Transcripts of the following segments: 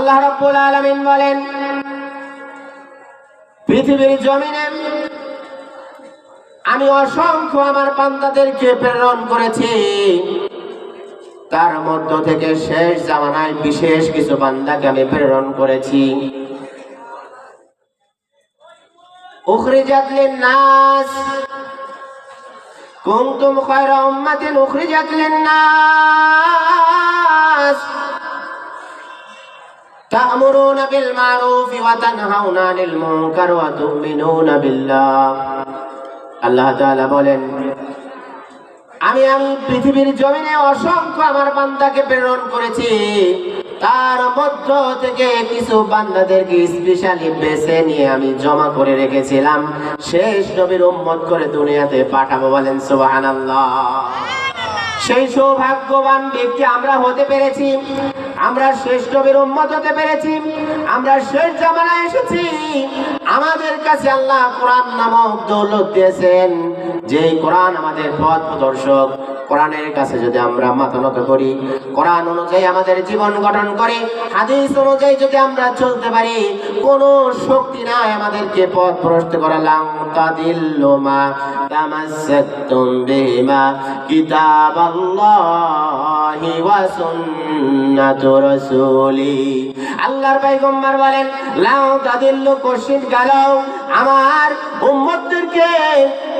আল্লাহ রাব্বুল আলামিন বলেন, পৃথিবীর জমিনে আমি অসংখ্য আমার বান্দাদেরকে প্রেরণ করেছি। তার মধ্য থেকে শেষ জামানায় বিশেষ কিছু বান্দাকে আমি প্রেরণ করেছি। উখরিজাত লিন-নাস। কুনতুম খায়রা উম্মাতিন উখরিজাত লিন-নাস। تأمرون بالمعروف وتنهون عن المنكر وتؤمنون بالله আল্লাহ তাআলা বলেন আমি আমি পৃথিবীর জমিনে অসংখ্য আমার বান্দাকে প্রেরণ করেছি তার মধ্য থেকে কিছু বান্দাদেরকে স্পেশালি বেছে নিয়ে আমি জমা করে রেখেছিলাম শেষ নবীর উম্মত করে দুনিয়াতে পাঠাবো বলেন সুবহানাল্লাহ সেই সৌভাগ্যবান ব্যক্তি আমরা হতে পেরেছি আমরা শেষ নবীর উম্মত হতে পেরেছি, আমরা শেষ জামানায় এসেছি। আমাদের কাছে আল্লাহ কোরআন নামক দৌলত দিয়েছেন যে কোরআন আমাদের পথ প্রদর্শক। কোরআনের কাছে যদি আমরা মাথা নত করি, কোরআন অনুযায়ী আমাদের জীবন গঠন করে, হাদিস অনুযায়ী যদি আমরা চলতে পারি, কোন শক্তি নাই আমাদেরকে পথ ভ্রষ্ট করা লাং তাদিল্লুমা তামাসসাকতুম বিহিমা কিতাবাল্লাহি ওয়া সুন্নাতু রাসূলি। আল্লাহর পয়গম্বর বলেন, লাউ গালাও, আমার উম্মতদেরকে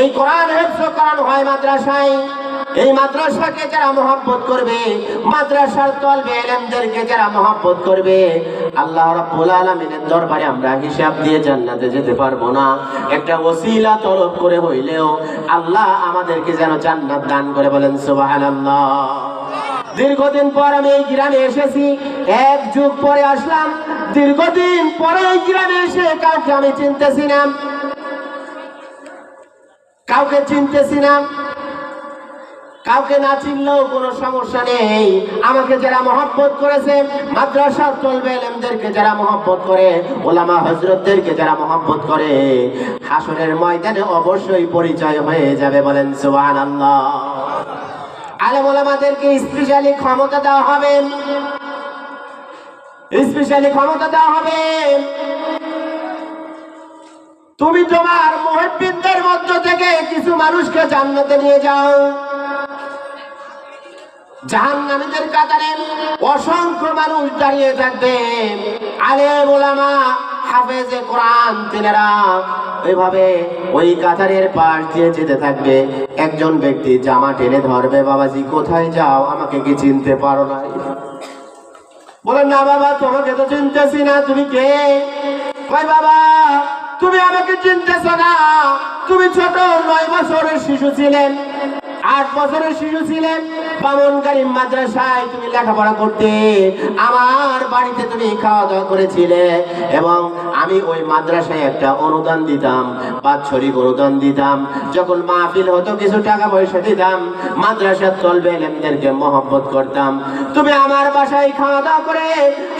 এই কোরআন হেফজ করানো হয় মাদ্রাসায়। এই মাদ্রাসাকে যারা মহব্বত করবে, মাদ্রাসার তলবে এলেমদেরকে যারা মহব্বত করবে, আল্লাহ রাব্বুল আলামিনের দরবারে আমরা হিসাব দিয়ে জান্নাতে যেতে পারব না। একটা ওসিলা তলব করে হইলেও আল্লাহ আমাদেরকে যেন জান্নাত দান করে বলেন, সুবহানাল্লাহ। দীর্ঘদিন পর আমি এই গ্রামে এসেছি, এক যুগ পরে আসলাম, দীর্ঘদিন পরে এই গ্রামে এসে কাউকে আমি চিনতেছি না। কাউকে চিনতেছি না। কাউকে না চিনলেও কোনো সমস্যা নেই। আমাকে যারা মহব্বত করেছে, মাদ্রাসার চলবে এলেমদেরকে যারা মহব্বত করে, ওলামা হজরতদেরকে যারা মহব্বত করে হাসনের ময়দানে অবশ্যই পরিচয় হয়ে যাবে বলেন সুবহানাল্লাহ। আলেম ওলামাদেরকে স্পেশালি ক্ষমতা দেওয়া হবে। স্পেশালি ক্ষমতা দেওয়া হবে। তুমি তোমার মুহিব্বিনদের মধ্য থেকে কিছু মানুষকে জান্নাতে নিয়ে যাও। জাহান্নামীদের অসংখ্য মানুষ দাঁড়িয়ে থাকবে। আলেম ওলামা হাফেজে কোরআন ওই কাতারের পাশ দিয়ে যেতে থাকবে। একজন ব্যক্তি জামা টেনে ধরবে, বাবাজি, কোথায় যাও? আমাকে কি চিনতে পারো না বলেন, না বাবা, তোমাকে তো চিনতেছি না। তুমি কে? কই বাবা তুমি আমাকে চিনতেছ না। তুমি ছোট নয় বছরের শিশু ছিলেন। আট বছরের শিশু ছিলেন। বামনকারী মাদ্রাসায় তুমি লেখাপড়া করতে, আমার বাড়িতে তুমি খাওয়া দাওয়া করেছিলে এবং আমি ওই মাদ্রাসায় একটা অনুদান দিতাম বাৎসরিক অনুদান দিতাম, যখন মাহফিল হতো কিছু টাকা পয়সা দিতাম, মাদ্রাসার তলবে এলেমদেরকে মহব্বত করতাম। তুমি আমার বাসায় খাওয়া দাওয়া করে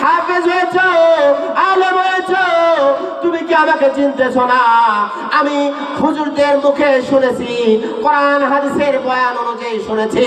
হাফেজ হয়েছ, আলম হয়েছ, তুমি কি আমাকে চিনতেছ না? আমি হুজুরদের মুখে শুনেছি, কোরআন, হাদিসের বয়ান অনুযায়ী শুনেছি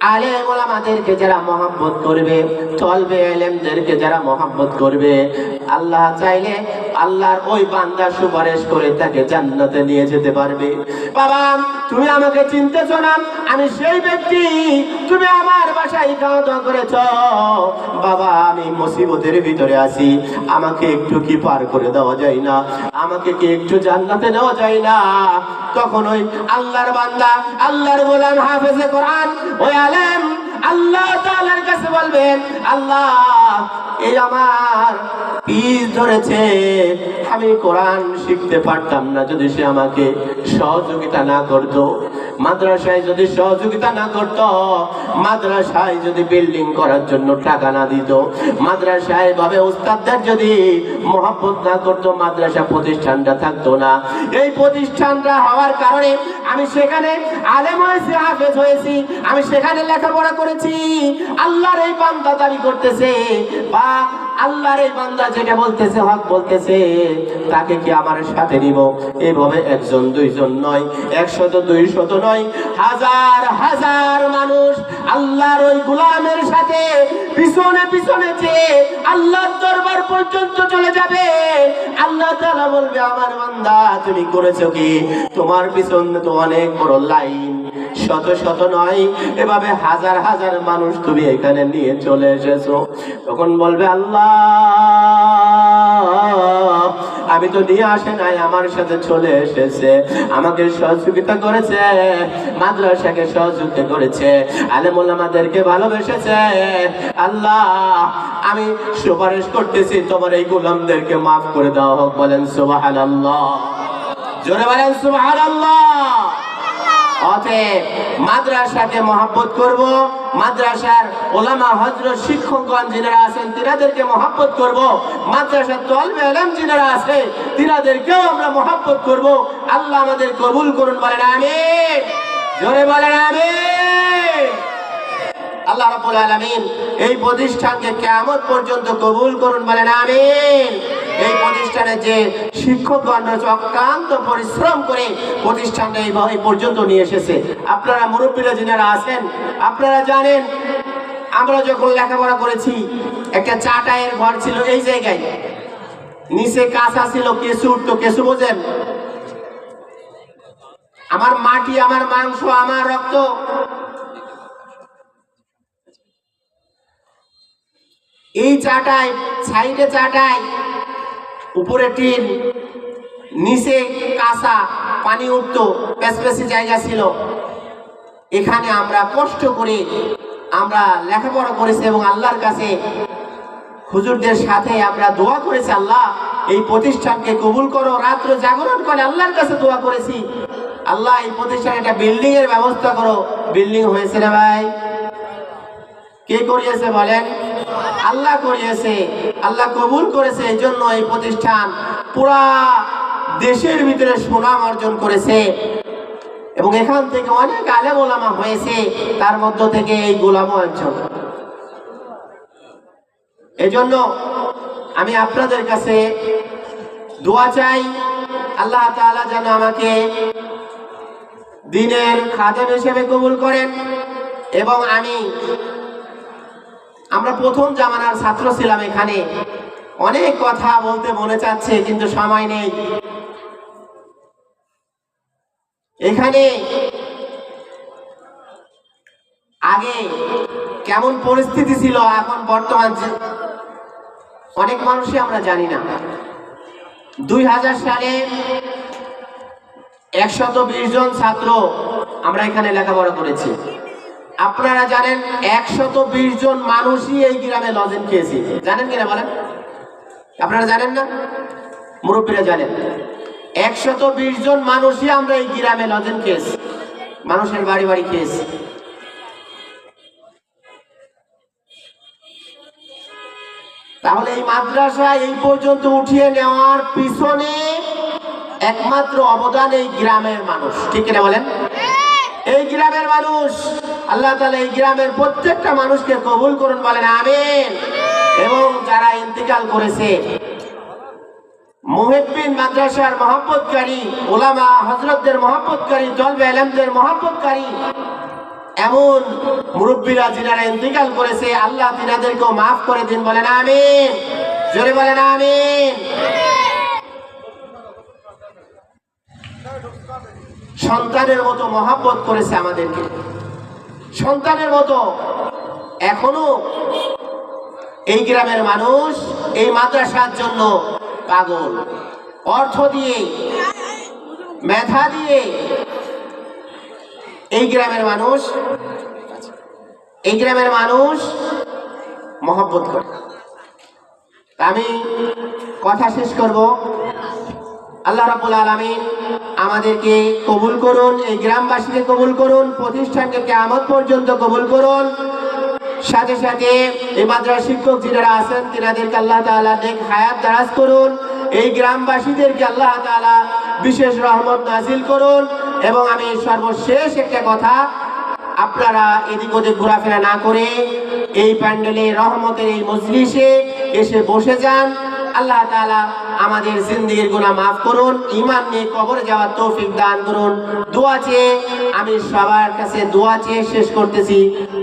আলেম যারা মহব্বত করবে, চলবে এলেমদেরকে যারা করবে, আল্লাহ চাইলে আল্লাহর ওই বান্দা সুপারিশ করে তাকে জান্নাতে নিয়ে যেতে পারবে। বাবা, তুমি আমাকে চিনতেছ না, আমি সেই ব্যক্তি, তুমি আমার বাসায় খাওয়া দাওয়া করেছ। বাবা, আমি মুসিবতের ভিতরে আছি, আমাকে একটু কি পার করে দেওয়া যায় না, আমাকে কি একটু জান্নাতে নেওয়া যায় না? তখন ওই আল্লাহর বান্দা, আল্লাহর গোলাম হাফেজে ওই আলেম আল্লাহ তাআলার কাছে বলবেন, আল্লাহ, এই আমার পিস ধরেছে, আমি কোরআন শিখতে পারতাম না যদি সে আমাকে সহযোগিতা না করতো। মাদ্রাসায় যদি সহযোগিতা না করত, মাদ্রাসায় যদি বিল্ডিং করার জন্য টাকা না দিত, মাদ্রাসায় ভাবে উস্তাদদের যদি মহব্বত না করতো, মাদ্রাসা প্রতিষ্ঠানটা থাকতো না। এই প্রতিষ্ঠানটা হওয়ার কারণে আমি সেখানে আলেম হয়েছি, হাফেজ হয়েছি, আমি সেখানে লেখাপড়া করেছি। আল্লাহর এই বান্দা দাবি করতেছে, বা আল্লাহর এই বান্দা যেটা বলতেছে, হক বলতেছে, তাকে কি আমার সাথে নিব? এভাবে একজন, দুইজন নয়, একশত, দুইশত নয়, হাজার হাজার মানুষ আল্লাহর ওই গুলামের সাথে, পিছনে পিছনে যে আল্লাহর দরবার পর্যন্ত চলে যাবে। আল্লাহ তাআলা বলবে, আমার বান্দা, তুমি করেছ কি? তোমার পিছনে তো অনেক বড় লাইন, শত শত নয়, এভাবে হাজার হাজার মানুষ তুমি এখানে নিয়ে চলে এসেছ। তখন বলবে, আল্লাহ আমি তো নিয়ে আসে নাই, আমার সাথে চলে এসেছে, আমাকে সহযোগিতা করেছে, মাদ্রাসাকে সহযোগিতা করেছে, আলেমুল আমাদেরকে ভালোবেসেছে। আল্লাহ, আমি সুপারিশ করতেছি, তোমার এই গোলামদেরকে মাফ করে দেওয়া হোক, বলেন সুবাহান আল্লাহ জোরে বলেন সুবাহান আল্লাহ অতএব মাদ্রাসাকে মহাব্বত করব, মাদ্রাসার ওলামা হজরত শিক্ষকগণ যিনারা আছেন তিনাদেরকে মহাব্বত করব, মাদ্রাসার তলবে এলাম যিনারা আছে তিনাদেরকেও আমরা মহাব্বত করব। আল্লাহ আমাদের কবুল করুন, বলেন আমিন। জোরে বলেন আমিন। আল্লাহ রাব্বুল আলামিন এই প্রতিষ্ঠানকে কিয়ামত পর্যন্ত কবুল করুন, বলেন আমিন। এই প্রতিষ্ঠানে যে শিক্ষকগণ রয়েছে অক্লান্ত পরিশ্রম করে প্রতিষ্ঠানটা এই এই পর্যন্ত নিয়ে এসেছে। আপনারা মুরব্বীরা যিনারা আছেন, আপনারা জানেন, আমরা যখন লেখাপড়া করেছি, একটা চাটায়ের ঘর ছিল এই জায়গায়। নিচে কাঁচা ছিল, কেঁচু উঠতো, কেঁচু বোঝেন? আমার মাটি, আমার মাংস, আমার রক্ত। এই চাটায় সাইডে চাটায় উপরে টিন, নিচে কাঁচা, পানি উঠতো পেসপেসি জায়গা ছিল। এখানে আমরা কষ্ট করে আমরা লেখাপড়া করেছি এবং আল্লাহর কাছে হুজুরদের সাথে আমরা দোয়া করেছি, আল্লাহ, এই প্রতিষ্ঠানকে কবুল করো। রাত্র জাগরণ করে আল্লাহর কাছে দোয়া করেছি। আল্লাহ, এই প্রতিষ্ঠানে একটা বিল্ডিং এর ব্যবস্থা করো। বিল্ডিং হয়েছে না ভাই? কে করিয়েছে বলেন? আল্লাহ করিয়েছে। আল্লাহ কবুল করেছে এই জন্য এই প্রতিষ্ঠান পুরা দেশের ভিতরে সুনাম অর্জন করেছে। এবং এখান থেকে অনেক আলেম ওলামা হয়েছে, তার মধ্য থেকে এই গোলামও একজন। এজন্য আমি আপনাদের কাছে দোয়া চাই, আল্লাহ তাআলা যেন আমাকে দিনের খাদেম হিসেবে কবুল করেন এবং আমি আমরা প্রথম জামানার ছাত্র ছিলাম এখানে। অনেক কথা বলতে মনে চাচ্ছে, কিন্তু সময় নেই। এখানে আগে কেমন পরিস্থিতি ছিল, এখন বর্তমান অনেক মানুষই আমরা জানি না। দুই হাজার সালে একশত বিশ জন ছাত্র আমরা এখানে লেখাপড়া করেছি। আপনারা জানেন একশত বিশ জন মানুষই এই গ্রামে লজেন খেয়েছি। জানেন কিনা বলেন? আপনারা জানেন না? মুরব্বীরা জানেন। একশত বিশ জন মানুষই আমরা এই গ্রামে লজেন খেয়েছি। মানুষের বাড়ি বাড়ি খেয়েছি। তাহলে এই মাদ্রাসা এই পর্যন্ত উঠিয়ে নেওয়ার পিছনে একমাত্র অবদান এই গ্রামের মানুষ। ঠিক কিনা বলেন? এই গ্রামের মানুষ, আল্লাহ তালা এই গ্রামের প্রত্যেকটা মানুষকে কবুল করুন বলেন, আমিন। এবং যারা ইন্তিকাল করেছে মুহিব্বিন মাদ্রাসার মহব্বতকারী ওলামা হজরতদের মহব্বতকারী তলবে আলমদের মহব্বতকারী, এমন মুরব্বীরা যিনারা ইন্তিকাল করেছে, আল্লাহ তিনাদেরকেও মাফ করে দিন বলেন, আমিন। জোরে বলেন, আমিন। সন্তানের মতো মহাব্বত করেছে আমাদেরকে। সন্তানের মতো এখনও এই গ্রামের মানুষ এই মাদ্রাসার জন্য পাগল। অর্থ দিয়ে, মেধা দিয়ে এই গ্রামের মানুষ, এই গ্রামের মানুষ মহব্বত করে। আমি কথা শেষ করব। আল্লাহ রাবুল আলমিন আমাদেরকে কবুল করুন, এই গ্রামবাসীকে কবুল করুন, প্রতিষ্ঠানকে কেমন পর্যন্ত কবুল করুন। সাথে সাথে এই মাদ্রাসা শিক্ষক যারা আছেন, তিনাদেরকে আল্লাহ তাআলা নেক হায়াত দারাজ করুন। এই গ্রামবাসীদেরকে আল্লাহ তাআলা বিশেষ রহমত নাজিল করুন। এবং আমি সর্বশেষ একটা কথা, আপনারা এদিক ওদিক ঘোরাফেরা না করে এই প্যান্ডেলে রহমতের এই মজলিসে এসে বসে যান। আল্লাহ তাআলা আমাদের জিন্দিগির গুণা মাফ করুন ইমান নিয়ে কবরে যাওয়ার তৌফিক দান করুন। দোয়া চেয়ে আমি সবার কাছে দোয়া চেয়ে শেষ করতেছি।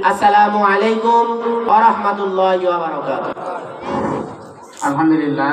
আসসালামু আলাইকুম আরহামদুল্লাহ আলহামদুলিল্লাহ।